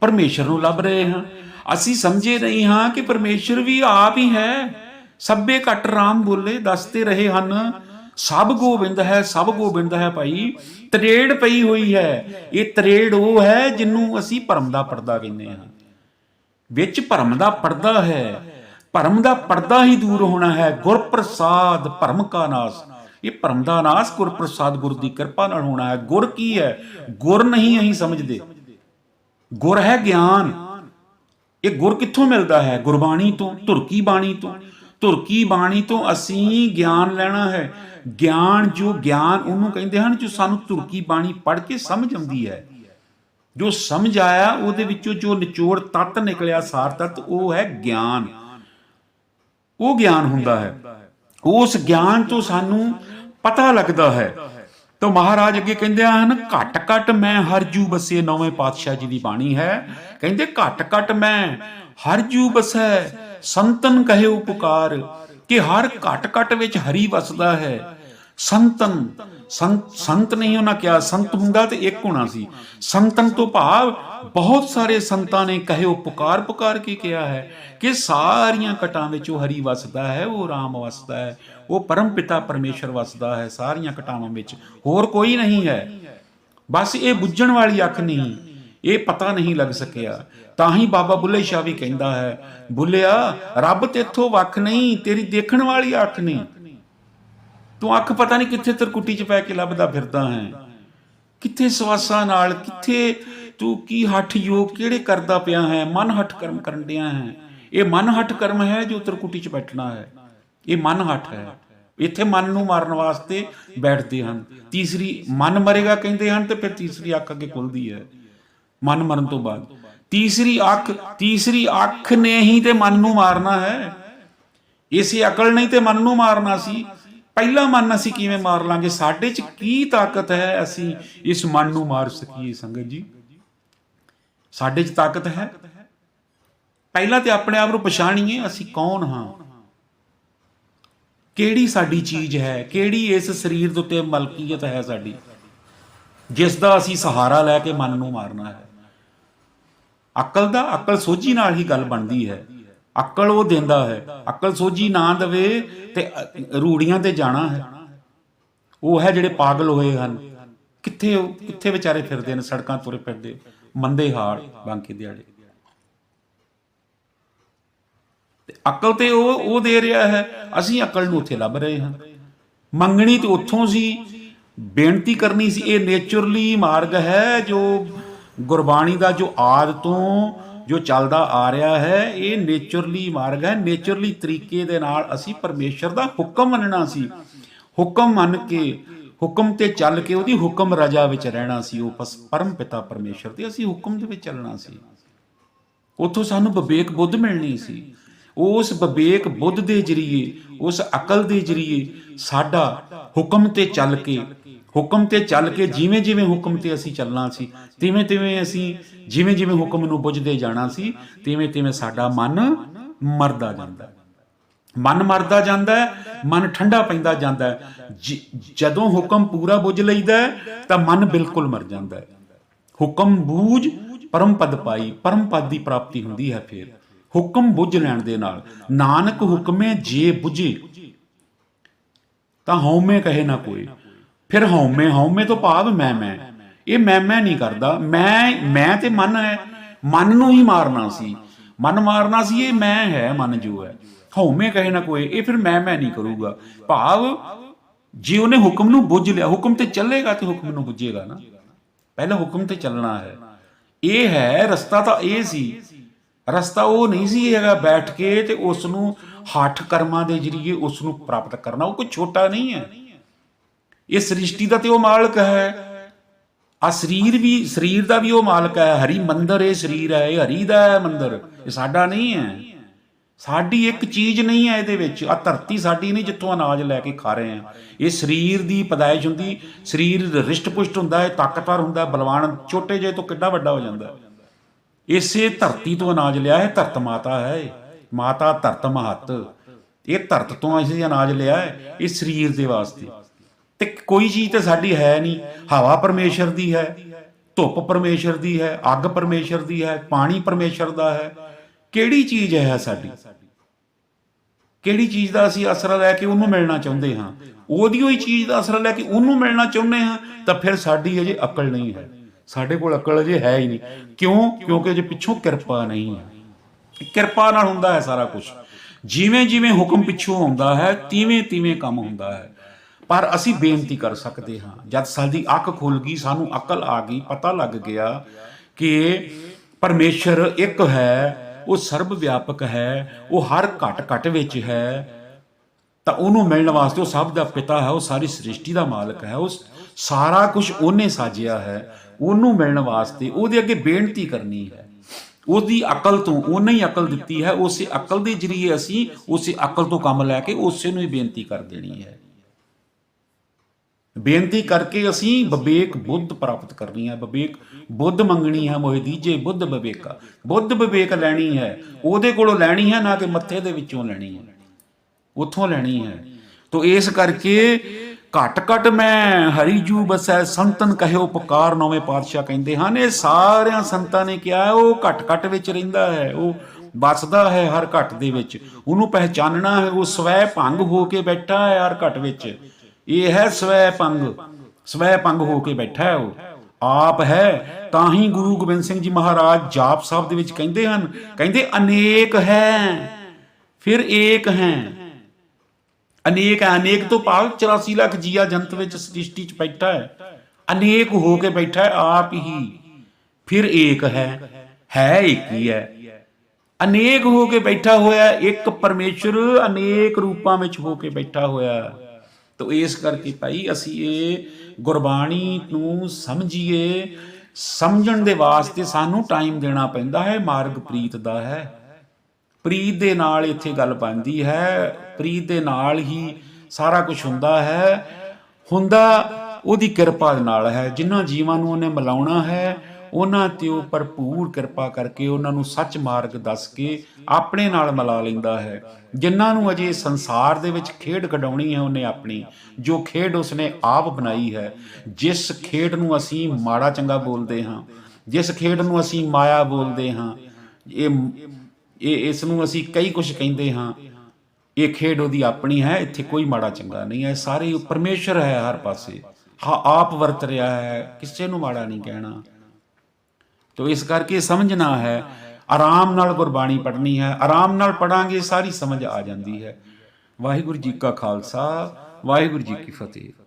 ਪਰਮੇਸ਼ਰ ਨੂੰ ਲੱਭ ਰਹੇ ਹਾਂ। ਅਸੀਂ ਸਮਝੇ ਨਹੀਂ ਹਾਂ ਕਿ ਪਰਮੇਸ਼ਰ ਵੀ ਆਪ ਹੀ ਹੈ। ਸਭੇ ਘਟ ਰਾਮ ਬੋਲੇ, ਦੱਸਦੇ ਰਹੇ ਹਨ ਸਭ ਗੋਬਿੰਦ ਹੈ, ਸਭ ਗੋਬਿੰਦ ਹੈ ਭਾਈ। ਤਰੇੜ ਪਈ ਹੋਈ ਹੈ। ਇਹ ਤਰੇੜ ਉਹ ਹੈ ਜਿਹਨੂੰ ਅਸੀਂ ਭਰਮ ਦਾ ਪਰਦਾ ਕਹਿੰਦੇ ਹਾਂ। ਵਿੱਚ ਭਰਮ ਦਾ ਪਰਦਾ ਹੈ। ਭਰਮ ਦਾ ਪਰਦਾ ਹੀ ਦੂਰ ਹੋਣਾ ਹੈ। ਗੁਰ ਪ੍ਰਸਾਦ ਭਰਮ ਕਾ ਨਾਸ। ਇਹ ਭਰਮ ਦਾ ਨਾਸ ਗੁਰ ਪ੍ਰਸਾਦ ਗੁਰ ਦੀ ਕਿਰਪਾ ਨਾਲ ਹੋਣਾ ਹੈ। ਗੁਰ ਕੀ ਹੈ? ਗੁਰ ਨਹੀਂ ਅਸੀਂ ਸਮਝਦੇ। ਗੁਰ ਹੈ ਗਿਆਨ। ਇਹ ਗੁਰ ਕਿੱਥੋਂ ਮਿਲਦਾ ਹੈ? ਗੁਰਬਾਣੀ ਤੋਂ, ਧੁਰਕੀ ਬਾਣੀ ਤੋਂ। ਧੁਰਕੀ ਬਾਣੀ ਤੋਂ ਅਸੀਂ ਗਿਆਨ ਲੈਣਾ ਹੈ? ਗਿਆਨ ਜੋ ਗਿਆਨ, ਉਹਨੂੰ ਕਹਿੰਦੇ ਹਨ, ਜੋ ਸਾਨੂੰ ਧੁਰਕੀ ਬਾਣੀ ਪੜ੍ਹ ਕੇ ਸਮਝ ਆਉਂਦੀ ਹੈ। ਜੋ ਸਮਝ ਆਇਆ, ਉਹਦੇ ਵਿੱਚੋਂ ਜੋ ਨਿਚੋੜ ਤੱਤ ਨਿਕਲਿਆ, ਸਾਰ ਤੱਤ, ਉਹ ਹੈ ਗਿਆਨ। ਉਹ ਗਿਆਨ ਹੁੰਦਾ ਹੈ। ਉਸ ਗਿਆਨ ਤੋਂ ਸਾਨੂੰ ਪਤਾ ਲੱਗਦਾ ਹੈ। ਤਾਂ ਮਹਾਰਾਜ ਅੱਗੇ ਕਹਿੰਦੇ ਹਨ, ਘਟ ਘਟ ਮੈਂ ਹਰ ਜੂ ਬਸੇ ਨੌਵੇਂ ਪਾਤਸ਼ਾਹ ਜੀ ਦੀ ਬਾਣੀ ਹੈ। ਕਹਿੰਦੇ ਘਟ ਘਟ ਮੈਂ ਹਰ ਜੂ ਬਸੈ, ਸੰਤਨ ਕਹੇ ਉਪਕਾਰ, ਕਿ ਹਰ ਘਟ ਘਟ ਵਿੱਚ ਹਰੀ ਵਸਦਾ ਹੈ। ਸੰਤਨ, ਸੰਤ ਨਹੀਂ ਉਹਨਾਂ ਕਿਹਾ, ਸੰਤ ਹੁੰਦਾ ਤੇ ਇੱਕ ਹੋਣਾ ਸੀ। ਸੰਤਨ ਤੋਂ ਭਾਵ ਬਹੁਤ ਸਾਰੇ ਸੰਤਾਂ ਨੇ ਕਹੇ ਉਹ ਪੁਕਾਰ ਪੁਕਾਰ ਕੇ ਕਿਹਾ ਹੈ? ਕਿ ਸਾਰੀਆਂ ਕਟਾਂ ਵਿੱਚ ਉਹ ਹਰੀ ਵਸਦਾ ਹੈ, ਉਹ ਰਾਮ ਵਸਦਾ ਹੈ, ਉਹ ਪਰਮ ਪਿਤਾ ਪਰਮੇਸ਼ਰ ਵਸਦਾ ਹੈ, ਸਾਰੀਆਂ ਕਟਾਵਾਂ ਵਿੱਚ। ਹੋਰ ਕੋਈ ਨਹੀਂ ਹੈ। ਬਸ ਇਹ ਬੁੱਝਣ ਵਾਲੀ ਅੱਖ ਨਹੀਂ। ਇਹ ਪਤਾ ਨਹੀਂ ਲੱਗ ਸਕਿਆ। ਤਾਂ ਹੀ ਬਾਬਾ ਬੁੱਲੇ ਸ਼ਾਹ ਵੀ ਕਹਿੰਦਾ ਹੈ, ਬੁੱਲਿਆ, ਰੱਬ ਤੇਥੋਂ ਵੱਖ ਨਹੀਂ, ਤੇਰੀ ਦੇਖਣ ਵਾਲੀ ਅੱਖ ਨਹੀਂ। ਤੂੰ ਅੱਖ ਪਤਾ ਨਹੀਂ ਕਿੱਥੇ ਤਰਕੁੱਟੀ 'ਚ ਪੈ ਕੇ ਲੱਭਦਾ ਫਿਰਦਾ ਹੈ। ਕਿੱਥੇ ਸਵਾਸਾਂ ਨਾਲ, ਕਿੱਥੇ ਤੂੰ ਕੀ ਹੱਠ ਯੋਗ ਕਿਹੜੇ ਕਰਦਾ ਪਿਆ ਹੈ ਮਨ ਹੱਠ ਕਰਮ ਕਰਨ ਡਿਆ ਹੈ। ਇਹ ਮਨ ਹੱਠ ਕਰਮ ਹੈ ਜੋ ਤਰਕੁੱਟੀ 'ਚ ਬੈਠਣਾ ਹੈ। ਇਹ ਮਨ ਹੱਠ ਹੈ। ਇੱਥੇ ਮਨ ਨੂੰ ਮਾਰਨ ਵਾਸਤੇ ਬੈਠਦੇ ਹਨ। ਤੀਸਰੀ, ਮਨ ਮਰੇਗਾ ਕਹਿੰਦੇ ਹਨ ਤੇ ਫਿਰ ਤੀਸਰੀ ਅੱਖ ਅੱਗੇ ਖੁੱਲਦੀ ਹੈ। ਮਨ ਮਰਨ ਤੋਂ ਬਾਅਦ। ਤੀਸਰੀ ਅੱਖ ਤੀਸਰੀ ਅੱਖ ਨੇ ਹੀ ਤੇ ਮਨ ਨੂੰ ਮਾਰਨਾ ਹੈ। ਇਸੇ ਅਕਲ ਨਹੀਂ ਤੇ ਮਨ ਨੂੰ ਮਾਰਨਾ ਸੀ। ਪਹਿਲਾ ਮਨ ਅਸੀਂ ਕਿਵੇਂ ਮਾਰ ਲਾਂਗੇ? ਸਾਡੇ 'ਚ ਕੀ ਤਾਕਤ ਹੈ ਅਸੀਂ ਇਸ ਮਨ ਨੂੰ ਮਾਰ ਸਕੀਏ ਸੰਗਤ ਜੀ? ਸਾਡੇ 'ਚ ਤਾਕਤ ਹੈ। ਪਹਿਲਾਂ ਤੇ ਆਪਣੇ ਆਪ ਨੂੰ ਪਛਾਣੀਏ ਅਸੀਂ ਕੌਣ ਹਾਂ? ਕਿਹੜੀ ਸਾਡੀ ਚੀਜ਼ ਹੈ? ਕਿਹੜੀ ਇਸ ਸਰੀਰ ਦੇ ਉੱਤੇ ਮਲਕੀਅਤ ਹੈ ਸਾਡੀ? ਜਿਸ ਦਾ ਅਸੀਂ ਸਹਾਰਾ ਲੈ ਕੇ ਮਨ ਨੂੰ ਮਾਰਨਾ ਹੈ। ਅਕਲ ਦਾ, ਅਕਲ ਸੋਝੀ ਨਾਲ ਹੀ ਗੱਲ ਬਣਦੀ ਹੈ। ਅਕਲ ਉਹ ਦਿੰਦਾ ਹੈ, ਅਕਲ ਸੋਝੀ ਨਾ ਦਵੇ ਤੇ ਰੂੜੀਆਂ ਤੇ ਜਾਣਾ ਹੈ। ਉਹ ਹੈ ਜਿਹੜੇ ਪਾਗਲ ਹੋਏ ਹਨ। ਕਿੱਥੇ ਕਿੱਥੇ ਵਿਚਾਰੇ ਫਿਰਦੇ ਨੇ, ਸੜਕਾਂ ਤੁਰੇ ਫਿਰਦੇ, ਮੰਦੇ ਹਾਲ, ਬਾਂਕੇ ਦਿਹਾੜੇ। ਤੇ ਅਕਲ ਤੇ ਉਹ ਉਹ ਦੇ ਰਿਹਾ ਹੈ, ਅਸੀਂ ਅਕਲ ਨੂੰ ਉੱਥੇ ਲੱਭ ਰਹੇ ਹਾਂ। ਮੰਗਣੀ ਤੇ ਉੱਥੋਂ ਸੀ, ਬੇਨਤੀ ਕਰਨੀ ਸੀ, ਇਹ ਨੇਚਰਲੀ ਮਾਰਗ ਹੈ ਜੋ ਗੁਰਬਾਣੀ ਦਾ ਜੋ ਆਦ ਤੋਂ ਜੋ ਚੱਲਦਾ ਆ ਰਿਹਾ ਹੈ, ਇਹ ਨੇਚਰਲੀ ਮਾਰਗ ਹੈ। ਨੇਚਰਲੀ ਤਰੀਕੇ ਦੇ ਨਾਲ ਅਸੀਂ ਪਰਮੇਸ਼ਰ ਦਾ ਹੁਕਮ ਮੰਨਣਾ ਸੀ। ਹੁਕਮ ਮੰਨ ਕੇ, ਹੁਕਮ ਤੇ ਚੱਲ ਕੇ ਉਹਦੀ ਹੁਕਮ ਰਜਾ ਵਿੱਚ ਰਹਿਣਾ ਸੀ। ਉਹ ਪਸ- ਪਰਮ ਪਿਤਾ ਪਰਮੇਸ਼ਰ ਤੇ ਅਸੀਂ ਹੁਕਮ ਦੇ ਵਿੱਚ ਚੱਲਣਾ ਸੀ। ਉਥੋਂ ਸਾਨੂੰ ਵਿਵੇਕ ਬੁੱਧ ਮਿਲਣੀ ਸੀ। ਉਸ ਵਿਵੇਕ ਬੁੱਧ ਦੇ ਜਰੀਏ, ਉਸ ਅਕਲ ਦੇ ਜਰੀਏ ਸਾਡਾ ਹੁਕਮ ਤੇ ਚੱਲ ਕੇ ਹੁਕਮ ਤੇ ਚੱਲ ਕੇ ਜਿਵੇਂ ਜਿਵੇਂ ਹੁਕਮ ਤੇ ਅਸੀਂ ਚੱਲਣਾ ਸੀ ਤਿਵੇਂ ਤਿਵੇਂ ਅਸੀਂ ਜਿਵੇਂ ਜਿਵੇਂ ਹੁਕਮ ਨੂੰ ਬੁੱਝਦੇ ਜਾਣਾ ਸੀ ਤਿਵੇਂ ਤਿਵੇਂ ਸਾਡਾ ਮਨ ਮਰਦਾ ਜਾਂਦਾ ਹੈ। ਮਨ ਮਰਦਾ ਜਾਂਦਾ ਹੈ ਮਨ ਠੰਡਾ ਪੈਂਦਾ ਜਾਂਦਾ ਹੈ। ਜਦੋਂ ਹੁਕਮ ਪੂਰਾ ਬੁੱਝ ਲਈਦਾ ਹੈ, ਤਾਂ ਮਨ ਬਿਲਕੁਲ ਮਰ ਜਾਂਦਾ ਹੈ। ਹੁਕਮ ਬੂਝ ਪਰਮ ਪਦ ਪਾਈ ਪਰਮ ਪਦ ਦੀ ਪ੍ਰਾਪਤੀ ਹੁੰਦੀ ਹੈ ਫਿਰ। ਹੁਕਮ ਬੁੱਝ ਲੈਣ ਦੇ ਨਾਲ ਨਾਨਕ ਹੁਕਮੇ ਜੇ ਬੁਝੇ ਤਾਂ ਹਉਮੈ ਕਹੇ ਨਾ ਕੋਈ। ਫਿਰ ਹਉਮੈ ਹਉਮੈ ਤੋਂ ਭਾਵ ਮੈਂ ਮੈਂ। ਇਹ ਮੈਂ ਮੈਂ ਨਹੀਂ ਕਰਦਾ। ਮੈਂ ਮੈਂ ਤੇ ਮਨ ਹੈ। ਮਨ ਨੂੰ ਹੀ ਮਾਰਨਾ ਸੀ। ਮਨ ਮਾਰਨਾ ਸੀ, ਇਹ ਮੈਂ ਹੈ, ਮਨ ਜੋ ਹੈ। ਹਉਮੈ ਕਹੇ ਨਾ ਕੋਈ, ਇਹ ਫਿਰ ਮੈਂ ਮੈਂ ਨਹੀਂ ਕਰੂਗਾ। ਭਾਵ ਜੇ ਉਹਨੇ ਹੁਕਮ ਨੂੰ ਬੁੱਝ ਲਿਆ, ਹੁਕਮ ਤੇ ਚੱਲੇਗਾ ਤੇ ਹੁਕਮ ਨੂੰ ਬੁੱਝੇਗਾ ਨਾ। ਪਹਿਲਾਂ ਹੁਕਮ ਤੇ ਚੱਲਣਾ ਹੈ। ਇਹ ਹੈ, ਰਸਤਾ ਤਾਂ ਇਹ ਸੀ। ਰਸਤਾ ਉਹ ਨਹੀਂ ਸੀ ਹੈਗਾ, ਬੈਠ ਕੇ ਤੇ ਉਸ ਨੂੰ ਹੱਠ ਕਰਮਾਂ ਦੇ ਜਰੀਏ ਉਸ ਨੂੰ ਪ੍ਰਾਪਤ ਕਰਨਾ। ਉਹ ਕੋਈ ਛੋਟਾ ਨਹੀਂ ਹੈ। ਇਹ ਸ੍ਰਿਸ਼ਟੀ ਦਾ ਤੇ ਉਹ ਮਾਲਕ ਹੈ। ਆ ਸਰੀਰ ਵੀ, ਸਰੀਰ ਦਾ ਵੀ ਉਹ ਮਾਲਕ ਹੈ। ਹਰੀ ਮੰਦਰ ਇਹ ਸਰੀਰ ਹੈ, ਇਹ ਹਰੀ ਦਾ ਹੈ ਮੰਦਰ। ਇਹ ਸਾਡਾ ਨਹੀਂ ਹੈ। ਸਾਡੀ ਇੱਕ ਚੀਜ਼ ਨਹੀਂ ਹੈ ਇਹਦੇ ਵਿੱਚ। ਆ ਧਰਤੀ ਸਾਡੀ ਨਹੀਂ ਜਿੱਥੋਂ ਅਨਾਜ ਲੈ ਕੇ ਖਾ ਰਹੇ ਆ ਇਹ ਸਰੀਰ ਦੀ ਪਦਾਇਸ਼ ਹੁੰਦੀ। ਸਰੀਰ ਰਿਸ਼ਟ ਪੁਸ਼ਟ ਹੁੰਦਾ ਹੈ ਤਾਕਤਵਰ ਹੁੰਦਾ, ਬਲਵਾਨ ਛੋਟੇ ਜਿਹੇ ਤੋਂ ਕਿੱਡਾ ਵੱਡਾ ਹੋ ਜਾਂਦਾ। ਇਸੇ ਧਰਤੀ ਤੋਂ ਅਨਾਜ ਲਿਆ ਹੈ, ਧਰਤ ਮਾਤਾ ਹੈ ਮਾਤਾ ਧਰਤ ਮਹੱਤ। ਇਹ ਧਰਤ ਤੋਂ ਅਸੀਂ ਅਨਾਜ ਲਿਆ ਹੈ, ਇਹ ਸਰੀਰ ਦੇ ਵਾਸਤੇ। ਤੇ ਕੋਈ ਚੀਜ਼ ਤੇ ਸਾਡੀ ਹੈ ਨਹੀਂ। ਹਵਾ ਪਰਮੇਸ਼ਰ ਦੀ ਹੈ, ਧੁੱਪ ਪਰਮੇਸ਼ਰ ਦੀ ਹੈ, ਅੱਗ ਪਰਮੇਸ਼ਰ ਦੀ ਹੈ, ਪਾਣੀ ਪਰਮੇਸ਼ਰ ਦਾ ਹੈ। ਕਿਹੜੀ ਚੀਜ਼ ਹੈ ਸਾਡੀ? ਕਿਹੜੀ ਚੀਜ਼ ਦਾ ਅਸੀਂ ਅਸਰਾ ਲੈ ਕੇ ਉਹਨੂੰ ਮਿਲਣਾ ਚਾਹੁੰਦੇ ਹਾਂ? ਉਹਦੀ ਹੀ ਚੀਜ਼ ਦਾ ਅਸਰ ਲੈ ਕੇ ਉਹਨੂੰ ਮਿਲਣਾ ਚਾਹੁੰਦੇ ਹਾਂ, ਤਾਂ ਫਿਰ ਸਾਡੀ ਅਜੇ ਅਕਲ ਨਹੀਂ ਹੈ। ਸਾਡੇ ਕੋਲ ਅਕਲ ਅਜੇ ਹੈ ਹੀ ਨਹੀਂ। ਕਿਉਂ? ਕਿਉਂਕਿ ਅਜੇ ਪਿੱਛੋਂ ਕਿਰਪਾ ਨਹੀਂ ਹੈ। ਕਿਰਪਾ ਨਾਲ ਹੁੰਦਾ ਹੈ ਸਾਰਾ ਕੁਝ ਜਿਵੇਂ ਜਿਵੇਂ ਹੁਕਮ ਪਿੱਛੋਂ ਆਉਂਦਾ ਹੈ ਤਿਵੇਂ ਤਿਵੇਂ ਕੰਮ ਹੁੰਦਾ ਹੈ। ਪਰ ਅਸੀਂ ਬੇਨਤੀ ਕਰ ਸਕਦੇ ਹਾਂ। ਜਦ ਸਾਡੀ ਅੱਖ ਖੁੱਲ ਗਈ, ਸਾਨੂੰ ਅਕਲ ਆ ਗਈ, ਪਤਾ ਲੱਗ ਗਿਆ ਕਿ ਪਰਮੇਸ਼ਰ ਇੱਕ ਹੈ, ਉਹ ਸਰਬ ਵਿਆਪਕ ਹੈ, ਉਹ ਹਰ ਘਟ ਘਟ ਵਿੱਚ ਹੈ। ਤਾਂ ਉਹਨੂੰ ਮਿਲਣ ਵਾਸਤੇ ਉਹ ਸਭ ਦਾ ਪਿਤਾ ਹੈ, ਉਹ ਸਾਰੀ ਸ੍ਰਿਸ਼ਟੀ ਦਾ ਮਾਲਕ ਹੈ, ਉਹ ਸਾਰਾ ਕੁਝ ਉਹਨੇ ਸਾਜਿਆ ਹੈ। ਉਹਨੂੰ ਮਿਲਣ ਵਾਸਤੇ ਉਹਦੇ ਅੱਗੇ ਬੇਨਤੀ ਕਰਨੀ ਹੈ। ਉਹਦੀ ਅਕਲ ਤੋਂ, ਉਹਨੇ ਹੀ ਅਕਲ ਦਿੱਤੀ ਹੈ, ਉਸੇ ਅਕਲ ਦੇ ਜਰੀਏ ਅਸੀਂ ਉਸੇ ਅਕਲ ਤੋਂ ਕੰਮ ਲੈ ਕੇ ਉਸੇ ਨੂੰ ਹੀ ਬੇਨਤੀ ਕਰ ਦੇਣੀ ਹੈ। ਬੇਨਤੀ ਕਰਕੇ ਅਸੀਂ ਵਿਵੇਕ ਬੁੱਧ ਪ੍ਰਾਪਤ ਕਰਨੀ ਹੈ, ਵਿਵੇਕ ਬੁੱਧ ਮੰਗਣੀ ਹੈ ਮੋਹਿ ਦੀਜੇ ਬੁੱਧ ਵਿਵੇਕਾ, ਬੁੱਧ ਵਿਵੇਕ ਲੈਣੀ ਹੈ। ਉਹਦੇ ਕੋਲੋਂ ਲੈਣੀ ਹੈ, ਨਾ ਕਿ ਮੱਥੇ ਦੇ ਵਿੱਚੋਂ ਲੈਣੀ ਹੈ। ਉੱਥੋਂ ਲੈਣੀ ਹੈ। ਤੋ ਇਸ ਕਰਕੇ ਘਟ ਘਟ ਮੈਂ ਹਰੀ ਜੂ ਬਸੈ ਸੰਤਨ ਕਹਿਓ, ਪੁਕਾਰ ਨੌਵੇਂ ਪਾਤਸ਼ਾਹ ਕਹਿੰਦੇ ਹਨ, ਇਹ ਸਾਰਿਆਂ ਸੰਤਾਂ ਨੇ ਕਿਹਾ ਉਹ ਘਟ ਘਟ ਵਿੱਚ ਰਹਿੰਦਾ ਹੈ, ਉਹ ਵਸਦਾ ਹੈ ਹਰ ਘਟ ਦੇ ਵਿੱਚ। ਉਹਨੂੰ ਪਹਿਚਾਨਣਾ ਹੈ, ਉਹ ਸਵੈ ਭੰਗ ਹੋ ਕੇ ਬੈਠਾ ਹੈ ਹਰ ਘਟ ਵਿੱਚ। ਇਹ ਹੈ ਸਵੈ ਪੰਗ। ਸਵੈ ਪੰਗ ਹੋ ਕੇ ਬੈਠਾ ਹੈ ਉਹ। ਆਪ ਹੈ। ਤਾਂ ਹੀ ਗੁਰੂ ਗੋਬਿੰਦ ਸਿੰਘ ਜੀ ਮਹਾਰਾਜ ਜਾਪ ਸਾਹਿਬ ਦੇ ਵਿੱਚ ਕਹਿੰਦੇ ਹਨ, ਕਹਿੰਦੇ ਅਨੇਕ ਹੈ, ਫਿਰ ਏਕ ਹੈ। ਅਨੇਕ ਹੈ, ਅਨੇਕ ਤੋਂ ਭਾਵ 84 ਲੱਖ ਜੀਆ ਜੰਤ ਵਿੱਚ ਸ੍ਰਿਸ਼ਟੀ ਚ ਬੈਠਾ ਹੈ। ਅਨੇਕ ਹੋ ਕੇ ਬੈਠਾ ਹੈ ਆਪ ਹੀ, ਫਿਰ ਏਕ ਹੈ ਹੈ ਇੱਕ ਹੀ ਹੈ। ਅਨੇਕ ਹੋ ਕੇ ਬੈਠਾ ਹੋਇਆ, ਇੱਕ ਪਰਮੇਸ਼ਰ ਅਨੇਕ ਰੂਪਾਂ ਵਿੱਚ ਹੋ ਕੇ ਬੈਠਾ ਹੋਇਆ। ਤੋ ਇਸ ਕਰਕੇ ਭਾਈ ਅਸੀਂ ਇਹ ਗੁਰਬਾਣੀ ਨੂੰ ਸਮਝੀਏ। ਸਮਝਣ ਦੇ ਵਾਸਤੇ ਸਾਨੂੰ ਟਾਈਮ ਦੇਣਾ ਪੈਂਦਾ ਹੈ, ਮਾਰਗ ਪ੍ਰੀਤ ਦਾ ਹੈ। ਪ੍ਰੀਤ ਦੇ ਨਾਲ ਇੱਥੇ ਗੱਲ ਬਣਦੀ ਹੈ। ਪ੍ਰੀਤ ਦੇ ਨਾਲ ਹੀ ਸਾਰਾ ਕੁਝ ਹੁੰਦਾ ਹੈ। ਹੁੰਦਾ ਉਹਦੀ ਕਿਰਪਾ ਦੇ ਨਾਲ ਹੈ। ਜਿਨ੍ਹਾਂ ਜੀਵਾਂ ਨੂੰ ਉਹਨੇ ਮਿਲਾਉਣਾ ਹੈ ਉਹਨਾਂ ਤੇ ਉਹ ਭਰਪੂਰ ਕਿਰਪਾ ਕਰਕੇ ਉਹਨਾਂ ਨੂੰ ਸੱਚ ਮਾਰਗ ਦੱਸ ਕੇ ਆਪਣੇ ਨਾਲ ਮਿਲਾ ਲੈਂਦਾ ਹੈ। ਜਿਨ੍ਹਾਂ ਨੂੰ ਅਜੇ ਸੰਸਾਰ ਦੇ ਵਿੱਚ ਖੇਡ ਕਢਾਉਣੀ ਹੈ, ਉਹਨੇ ਆਪਣੀ, ਜੋ ਖੇਡ ਉਸਨੇ ਆਪ ਬਣਾਈ ਹੈ, ਜਿਸ ਖੇਡ ਨੂੰ ਅਸੀਂ ਮਾੜਾ ਚੰਗਾ ਬੋਲਦੇ ਹਾਂ, ਜਿਸ ਖੇਡ ਨੂੰ ਅਸੀਂ ਮਾਇਆ ਬੋਲਦੇ ਹਾਂ, ਇਹ ਇਹ, ਇਸ ਨੂੰ ਅਸੀਂ ਕਈ ਕੁਝ ਕਹਿੰਦੇ ਹਾਂ, ਇਹ ਖੇਡ ਉਹਦੀ ਆਪਣੀ ਹੈ, ਇੱਥੇ ਕੋਈ ਮਾੜਾ ਚੰਗਾ ਨਹੀਂ ਹੈ। ਸਾਰੇ ਪਰਮੇਸ਼ਰ ਹੈ ਹਰ ਪਾਸੇ। ਹਾਂ, ਆਪ ਵਰਤ ਰਿਹਾ ਹੈ, ਕਿਸੇ ਨੂੰ ਮਾੜਾ ਨਹੀਂ ਕਹਿਣਾ। ਤੋ ਇਸ ਕਰਕੇ ਸਮਝਣਾ ਹੈ, ਆਰਾਮ ਨਾਲ ਗੁਰਬਾਣੀ ਪੜ੍ਹਨੀ ਹੈ, ਆਰਾਮ ਨਾਲ ਪੜਾਂਗੇ ਸਾਰੀ ਸਮਝ ਆ ਜਾਂਦੀ ਹੈ। ਵਾਹਿਗੁਰੂ ਜੀ ਕਾ ਖਾਲਸਾ, ਵਾਹਿਗੁਰੂ ਜੀ ਕੀ ਫਤਿਹ।